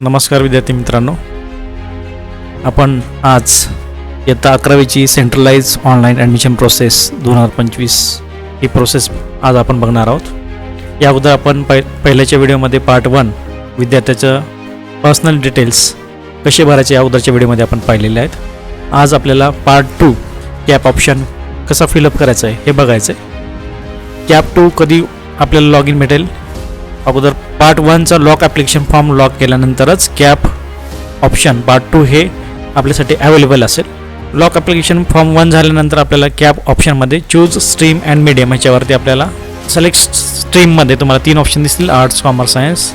नमस्कार विद्यार्थी मित्रांनो. आपण आज इयत्ता अकरावीची सेंट्रलाइज ऑनलाईन ॲडमिशन प्रोसेस दोन हजार पंचवीस ही प्रोसेस आज आपण बघणार आहोत. या अगोदर आपण पै पहिल्याच्या व्हिडिओमध्ये पार्ट वन विद्यार्थ्याचं पर्सनल डिटेल्स कसे भरायचे या अगोदरच्या व्हिडिओमध्ये आपण पाहिलेले आहेत. आज आपल्याला पार्ट टू कॅप ऑप्शन कसा फिलअप करायचा आहे हे बघायचं आहे कॅप टू कधी आपल्याला लॉग इन भेटेल? अगोदर पार्ट वनचा लॉक ॲप्लिकेशन फॉर्म लॉक केल्यानंतरच कॅप ऑप्शन पार्ट टू हे आपल्यासाठी अवेलेबल असेल. लॉक ॲप्लिकेशन फॉर्म वन झाल्यानंतर आपल्याला कॅप ऑप्शनमध्ये चूज स्ट्रीम अँड मीडियम ह्याच्यावरती आपल्याला सिलेक्ट स्ट्रीममध्ये तुम्हाला तीन ऑप्शन दिसतील आर्ट्स कॉमर्स सायन्स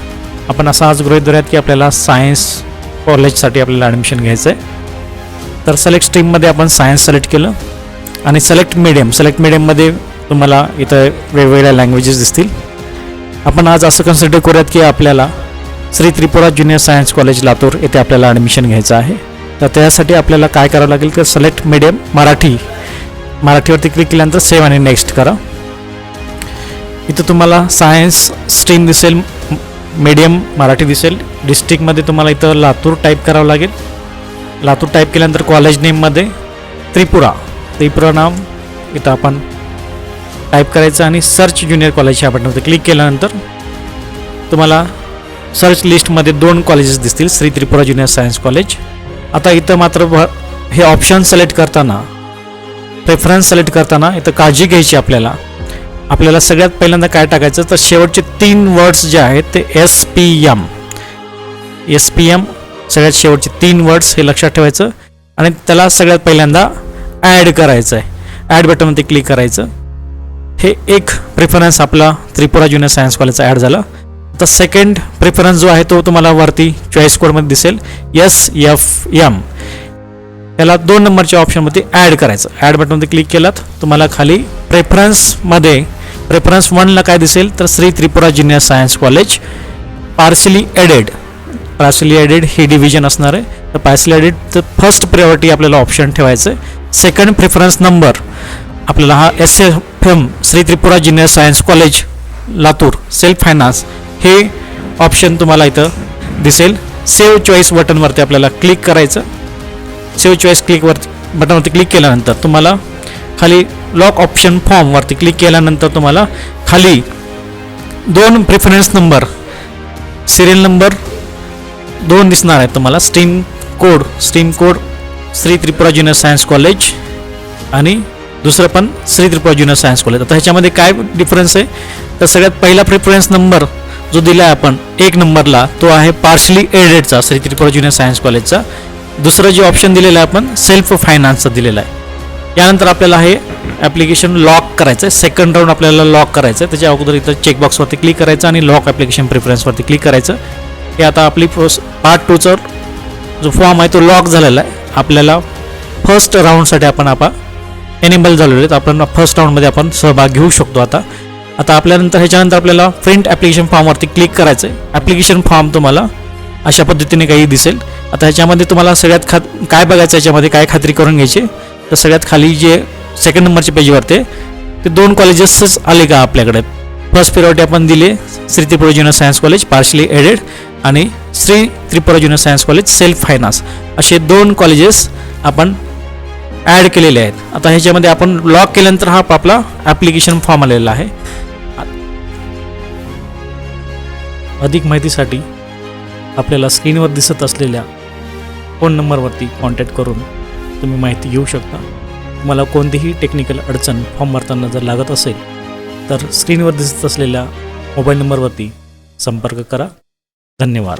आपण असा आज गृहित धरूयात की आपल्याला सायन्स कॉलेजसाठी आपल्याला ॲडमिशन घ्यायचं आहे तर सिलेक्ट स्ट्रीममध्ये आपण सायन्स सिलेक्ट केलं. आणि सिलेक्ट मीडियम सिलेक्ट मीडियममध्ये तुम्हाला इथं वेगवेगळ्या लँग्वेजेस दिसतील. आपण आज असं कन्सिडर करूयात की आपल्याला? Shri Tripura junior science college Latur येथे आपल्याला ॲडमिशन घ्यायचं आहे. तर त्यासाठी आपल्याला काय करावं लागेल तर सिलेक्ट मीडियम मराठी. मराठीवरती क्लिक केल्यानंतर सेव्ह आणि नेक्स्ट करा. इथं तुम्हाला सायन्स स्ट्रीम दिसेल मीडियम मराठी दिसेल. डिस्ट्रिक्टमध्ये तुम्हाला इथं लातूर टाईप करावं लागेल. लातूर टाईप केल्यानंतर कॉलेज नेममध्ये त्रिपुरा. त्रिपुरा नाव इथं आपण टाईप करायचं आणि सर्च ज्युनियर कॉलेज ह्या बटनवरती क्लिक केल्यानंतर तुम्हाला सर्च लिस्टमध्ये दोन कॉलेजेस दिसतील Shri Tripura junior science college. आता इथं मात्र हे ऑप्शन सिलेक्ट करताना प्रेफरन्स सिलेक्ट करताना इथं काळजी घ्यायची आपल्याला. आपल्याला सगळ्यात पहिल्यांदा काय टाकायचं तर शेवटचे तीन वर्ड्स जे आहेत ते S P M S P M सगळ्यात शेवटचे तीन वर्ड्स हे लक्षात ठेवायचं आणि त्याला सगळ्यात पहिल्यांदा ॲड करायचं आहे ॲड बटनवरती क्लिक करायचं. हे एक प्रेफरन्स आपला त्रिपुरा ज्युनियर सायन्स कॉलेजचा ॲड झाला. तर सेकंड प्रेफरन्स जो आहे तो तुम्हाला वरती चॉईस कोडमध्ये दिसेल. एस एफ एम त्याला दोन नंबरच्या ऑप्शनमध्ये ॲड करायचं. ॲड बटनमध्ये क्लिक केलात तुम्हाला खाली प्रेफरन्समध्ये प्रेफरन्स वनला काय दिसेल? तर Shri Tripura junior science college partially aided partially aided हे डिव्हिजन असणार आहे. तर पार्सली एडेड फर्स्ट प्रायोरिटी आपल्याला ऑप्शन ठेवायचं आहे. सेकंड प्रेफरन्स नंबर आपल्याला हा S F M Shri Tripura junior science college Latur. Self finance हे ऑप्शन तुम्हाला इथं दिसेल. सेव्ह चॉईस बटनवरती आपल्याला क्लिक करायचं. सेव्ह चॉईस क्लिकवरती बटनवरती क्लिक केल्यानंतर तुम्हाला खाली लॉक ऑप्शन फॉर्मवरती क्लिक केल्यानंतर तुम्हाला खाली दोन प्रिफरन्स नंबर सिरियल नंबर दोन दिसणार आहेत तुम्हाला. Stream code stream code Shri Tripura junior science college आणि दुसरं पण Shri Tripura junior science college आता ह्याच्यामध्ये काय डिफरन्स आहे? तर सगळ्यात पहिला प्रिफरन्स नंबर जो दिला आहे आपण एक नंबरला तो आहे पार्शली एडेडचा श्री त्रिपुरा ज्युनियर सायन्स कॉलेजचा दुसरं जे ऑप्शन दिलेलं आहे आपण सेल्फ फायनान्सचा दिलेला आहे. यानंतर आपल्याला हे ॲप्लिकेशन लॉक करायचं आहे सेकंड राऊंड आपल्याला लॉक करायचं आहे त्याच्या अगोदर इथं चेकबॉक्सवरती क्लिक करायचं आणि लॉक ॲप्लिकेशन प्रिफरन्सवरती क्लिक करायचं. हे आता आपली प्रोस पार्ट टूचा जो फॉर्म आहे तो लॉक झालेला आहे. आपल्याला फर्स्ट राऊंडसाठी आपण आपण एनेबल झालेलो आहेत. आपण फर्स्ट राऊंडमध्ये आपण सहभाग घेऊ शकतो आता. आता आपल्यानंतर ह्याच्यानंतर आपल्याला प्रिंट ॲप्लिकेशन फॉर्मवरती क्लिक करायचं आहे ॲप्लिकेशन फॉर्म तुम्हाला अशा पद्धतीने काही दिसेल. आता ह्याच्यामध्ये तुम्हाला सगळ्यात खात काय बघायचं याच्यामध्ये काय खात्री करून घ्यायची? तर सगळ्यात खाली जे सेकंड नंबरच्या पेजवरती ते दोन कॉलेजेसच आले का आपल्याकडे? फर्स्ट प्रियॉरिटी आपण दिले Shri Tripura junior science college partially aided आणि Shri Tripura junior science college self finance असे दोन कॉलेजेस आपण ॲड केलेले आहेत. आता ह्याच्यामध्ये आपण लॉक केल्यानंतर हा आपला ॲप्लिकेशन फॉर्म आलेला आहे. अधिक माहितीसाठी आपल्याला स्क्रीनवर दिसत असलेल्या फोन नंबरवरती कॉन्टॅक्ट करून तुम्ही माहिती घेऊ शकता. तुम्हाला कोणतीही टेक्निकल अडचण फॉर्म भरताना जर लागत असेल तर स्क्रीनवर दिसत असलेल्या मोबाईल नंबरवरती संपर्क करा. धन्यवाद.